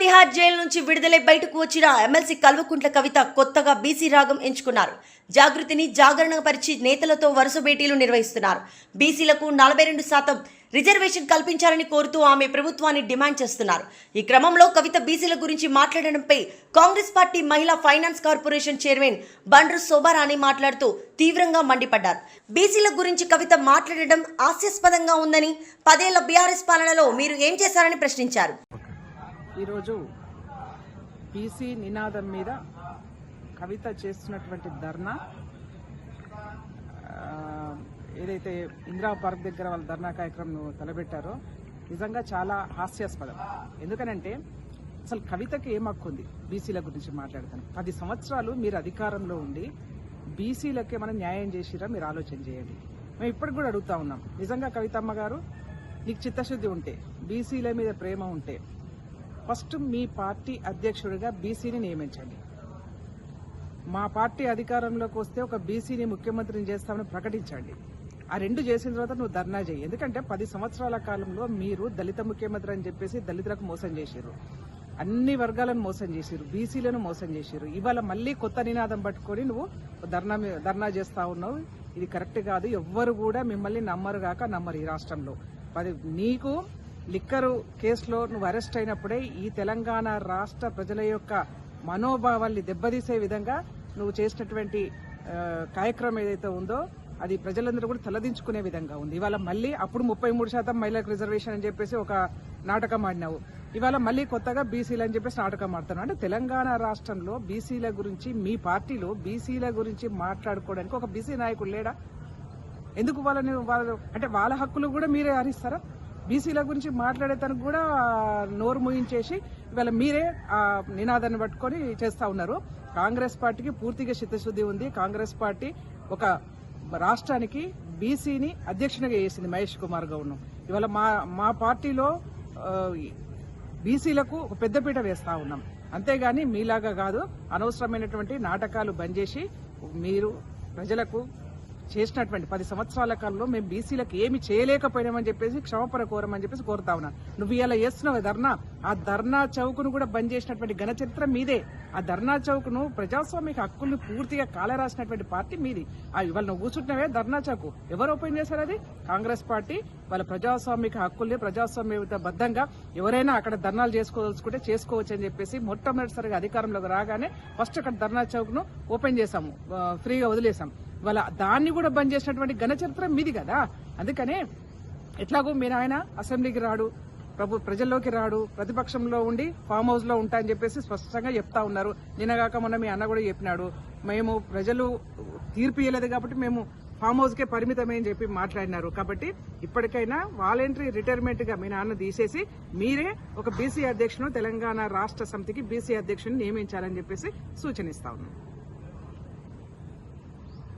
Tihar jail నుంచి విడుదలై బయటకు వచ్చిన ఎమ్మెల్సీ కల్వకుంట్ల కవిత కొత్తగా బీసీ రాగం ఎంచుకున్నారు. జాగృతిని జాగరణ పరిచి నేతలతో వరుస భేటీలు నిర్వహిస్తున్నారు. బీసీలకు నలభై రెండు శాతం రిజర్వేషన్ కల్పించాలని కోరుతూ ఆమె ప్రభుత్వాన్ని డిమాండ్ చేస్తున్నారు. ఈ క్రమంలో కవిత బీసీల గురించి మాట్లాడడంపై కాంగ్రెస్ పార్టీ మహిళా finance corporation chairman Bandru Shobharani మాట్లాడుతూ తీవ్రంగా మండిపడ్డారు. బీసీల గురించి కవిత మాట్లాడడం హాస్యాస్పదంగా ఉందని పదేళ్ళ బీఆర్ఎస్ పాలనలో మీరు ఏం చేశారని ప్రశ్నించారు. ఈరోజు బీసీ నినాదం మీద కవిత చేస్తున్నటువంటి ధర్నా. ఏదైతే ఇందిరా పార్క్ దగ్గర వాళ్ళ ధర్నా కార్యక్రమం తలపెట్టారో నిజంగా చాలా హాస్యాస్పదం. ఎందుకనంటే అసలు కవితకి ఏం బీసీల గురించి మాట్లాడతాను. పది సంవత్సరాలు మీరు అధికారంలో ఉండి బీసీలకే ఏమైనా న్యాయం చేసిరా మీరు ఆలోచన చేయండి. మేము ఇప్పటికి కూడా అడుగుతా ఉన్నాం. నిజంగా కవితమ్మ గారు నీకు చిత్తశుద్ధి ఉంటే బీసీల మీద ప్రేమ ఉంటే ఫస్ట్ మీ పార్టీ అధ్యక్షుడిగా బీసీని నియమించండి. మా పార్టీ అధికారంలోకి వస్తే ఒక బీసీని ముఖ్యమంత్రిని చేస్తామని ప్రకటించండి. ఆ రెండు చేసిన తర్వాత నువ్వు ధర్నా చేయి. ఎందుకంటే పది సంవత్సరాల కాలంలో మీరు దళిత ముఖ్యమంత్రి అని చెప్పేసి దళితులకు మోసం చేశారు అన్ని వర్గాలను మోసం చేసిరు బీసీలను మోసం చేసిరు ఇవాళ మళ్ళీ కొత్త నినాదం పట్టుకొని నువ్వు ధర్నా ధర్నా చేస్తా ఉన్నావు. ఇది కరెక్ట్ కాదు. ఎవ్వరు కూడా మిమ్మల్ని నమ్మరు కాక నమ్మరు ఈ రాష్ట్రంలో. పది నీకు లిక్కరు కేసులో నువ్వు అరెస్ట్ అయినప్పుడే ఈ తెలంగాణ రాష్ట్ర ప్రజల యొక్క మనోభావాల్ని దెబ్బతీసే విధంగా నువ్వు చేసినటువంటి కార్యక్రమం ఏదైతే ఉందో అది ప్రజలందరూ కూడా తలదించుకునే విధంగా ఉంది. ఇవాళ మళ్ళీ అప్పుడు ముప్పై మూడు శాతం మహిళలకు రిజర్వేషన్ అని చెప్పేసి ఒక నాటకం ఆడినావు. ఇవాళ మళ్ళీ కొత్తగా బీసీలు అని చెప్పేసి నాటకం ఆడుతున్నావు. అంటే తెలంగాణ రాష్ట్రంలో బీసీల గురించి మీ పార్టీలో బీసీల గురించి మాట్లాడుకోవడానికి ఒక బీసీ నాయకుడు లేడా? ఎందుకు వాళ్ళని వాళ్ళు అంటే వాళ్ళ హక్కులు కూడా మీరే హరిస్తారా? బీసీల గురించి మాట్లాడేతనికి కూడా నోరు ముయించేసి ఇవాళ మీరే ఆ నినాదాన్ని పట్టుకొని చేస్తా ఉన్నారు. కాంగ్రెస్ పార్టీకి పూర్తిగా చిత్తశుద్ధి ఉంది. కాంగ్రెస్ పార్టీ ఒక రాష్ట్రానికి బీసీని అధ్యక్షునిగా చేసింది మహేష్ కుమార్ గౌడ్ను. ఇవాళ మా మా పార్టీలో బీసీలకు ఒక పెద్దపీట వేస్తా ఉన్నాం. అంతేగాని మీలాగా కాదు అనవసరమైనటువంటి నాటకాలు బంద్ చేసి మీరు ప్రజలకు చేసినటువంటి పది సంవత్సరాల కాలంలో మేము బీసీలకు ఏమి చేయలేకపోయినామని చెప్పేసి క్షమపర కోరమని చెప్పేసి కోరుతా ఉన్నాను. నువ్వు ఇలా చేస్తున్నావు ధర్నా? ఆ ధర్నా చౌక్ను కూడా బంద్ చేసినటువంటి ఘనచరిత్ర మీదే. ఆ ధర్నా చౌక్ను ప్రజాస్వామిక హక్కుల్ని పూర్తిగా కాలరాసినటువంటి పార్టీ మీది. ఆ ఇవాళ నువ్వు కూర్చుంటున్నావే ధర్నా చౌక్. ఎవరు ఓపెన్ చేశారు అది? కాంగ్రెస్ పార్టీ. వాళ్ళ ప్రజాస్వామిక హక్కుల్ని ప్రజాస్వామ్య బద్దంగా ఎవరైనా అక్కడ ధర్నాలు చేసుకోదలుచుకుంటే చేసుకోవచ్చు అని చెప్పేసి మొట్టమొదటిసారిగా అధికారంలోకి రాగానే ఫస్ట్ అక్కడ ధర్నా చౌక్ను ఓపెన్ చేశాము. ఫ్రీగా వదిలేశాం. వాళ్ళ దాన్ని కూడా బంద్ చేసినటువంటి ఘనచరిత్ర మీది కదా. అందుకనే ఎట్లాగో మీరు ఆయన అసెంబ్లీకి రాడు. ప్రభు ప్రజల్లోకి రాడు ప్రతిపక్షంలో ఉండి ఫామ్ హౌస్లో ఉంటా అని చెప్పేసి స్పష్టంగా చెప్తా ఉన్నారు. నిన్నగాక మొన్న మీ అన్న కూడా చెప్పినాడు. మేము ప్రజలు తీర్పు ఇవ్వలేదు కాబట్టి మేము ఫామ్ హౌస్ కే పరిమితమే అని చెప్పి మాట్లాడినారు. కాబట్టి ఇప్పటికైనా వాలంటరీ రిటైర్మెంట్గా మీ నాన్న తీసేసి మీరే ఒక బీసీ అధ్యక్షును తెలంగాణ రాష్ట్ర సమితికి బీసీ అధ్యక్షుని నియమించాలని చెప్పేసి సూచనిస్తా ఉన్నాను